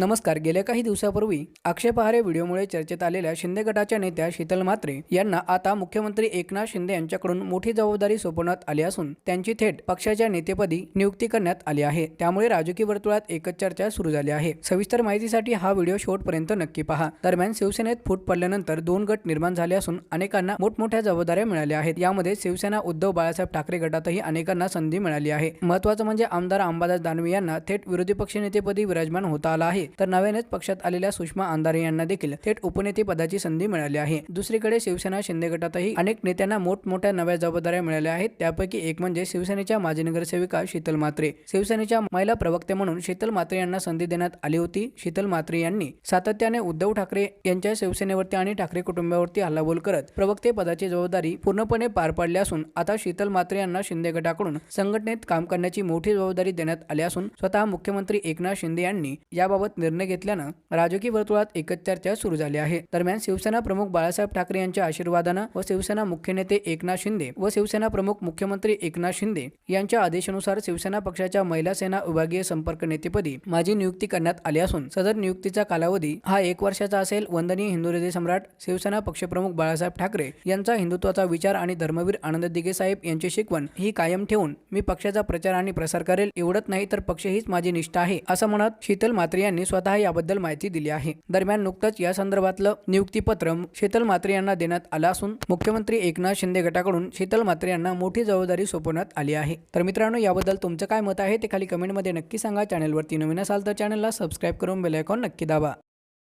नमस्कार. गेल्या काही दिवसापूर्वी आक्षेपहारे व्हिडिओमुळे चर्चेत आलेल्या शिंदे गटाच्या नेत्या शीतल म्हात्रे यांना आता मुख्यमंत्री एकनाथ शिंदे यांच्याकडून मोठी जबाबदारी सोपवण्यात आली असून त्यांची थेट पक्षाच्या नेतेपदी नियुक्ती करण्यात आली आहे. त्यामुळे राजकीय वर्तुळात एकच चर्चा सुरू झाली आहे. सविस्तर माहितीसाठी हा व्हिडिओ शेवटपर्यंत नक्की पहा. दरम्यान शिवसेनेत फूट पडल्यानंतर दोन गट निर्माण झाले असून अनेकांना मोठमोठ्या जबाबदाऱ्या मिळाल्या आहेत. यामध्ये शिवसेना उद्धव बाळासाहेब ठाकरे गटातही अनेकांना संधी मिळाली आहे. महत्वाचं म्हणजे आमदार अंबादास दानवे यांना थेट विरोधी पक्षनेतेपदी विराजमान होता आला आहे. तर नव्यानेच पक्षात आलेल्या सुषमा अंधारे यांना देखील थेट उपनेते पदाची संधी मिळाली आहे. दुसरीकडे शिवसेना शिंदे गटातही अनेक नेत्यांना मोठमोठ्या नव्या जबाबदाऱ्या मिळाल्या आहेत. त्यापैकी एक म्हणजे शिवसेनेच्या माजी नगरसेविका शीतल म्हात्रे. शिवसेनेच्या महिला प्रवक्ते म्हणून शीतल म्हात्रे यांना संधी देण्यात आली होती. शीतल म्हात्रे यांनी सातत्याने उद्धव ठाकरे यांच्या शिवसेनेवरती आणि ठाकरे कुटुंबावरती हल्लाबोल करत प्रवक्ते पदाची जबाबदारी पूर्णपणे पार पाडली असून आता शीतल म्हात्रे यांना शिंदे गटाकडून संघटनेत काम करण्याची मोठी जबाबदारी देण्यात आली असून स्वतः मुख्यमंत्री एकनाथ शिंदे यांनी याबाबत निर्णय घेतल्यानं राजकीय वर्तुळात एकच चर्चा सुरू झाली आहे. दरम्यान शिवसेना प्रमुख बाळासाहेब ठाकरे यांच्या आशीर्वादानं व शिवसेना मुख्य नेते एकनाथ शिंदे व शिवसेना प्रमुख मुख्यमंत्री एकनाथ शिंदे यांच्या आदेशानुसार शिवसेना पक्षाच्या महिला सेना विभागीय संपर्क नेतेपदी माझी नियुक्ती करण्यात आली असून सदर नियुक्तीचा कालावधी हा एक वर्षाचा असेल. वंदनीय हिंदू हृदय सम्राट शिवसेना पक्षप्रमुख बाळासाहेब ठाकरे यांचा हिंदुत्वाचा विचार आणि धर्मवीर आनंद दिघे साहेब यांची शिकवण ही कायम ठेवून मी पक्षाचा प्रचार आणि प्रसार करेल एवढंच नाही तर पक्ष हीच माझी निष्ठा आहे असं म्हणत शीतल मात्रे यांनी स्वतः याबद्दल माहिती दिली आहे. दरम्यान नुकतंच या संदर्भातलं नियुक्तीपत्र शीतल म्हात्रे यांना देण्यात आलं असून मुख्यमंत्री एकनाथ शिंदे गटाकडून शीतल म्हात्रे यांना मोठी जबाबदारी सोपवण्यात आली आहे. तर मित्रांनो याबद्दल तुमचं काय मत आहे ते खाली कमेंटमध्ये नक्की सांगा. चॅनलवरती नवीन असाल तर चॅनलला सबस्क्राईब करून बेलायकॉन नक्की दाबा.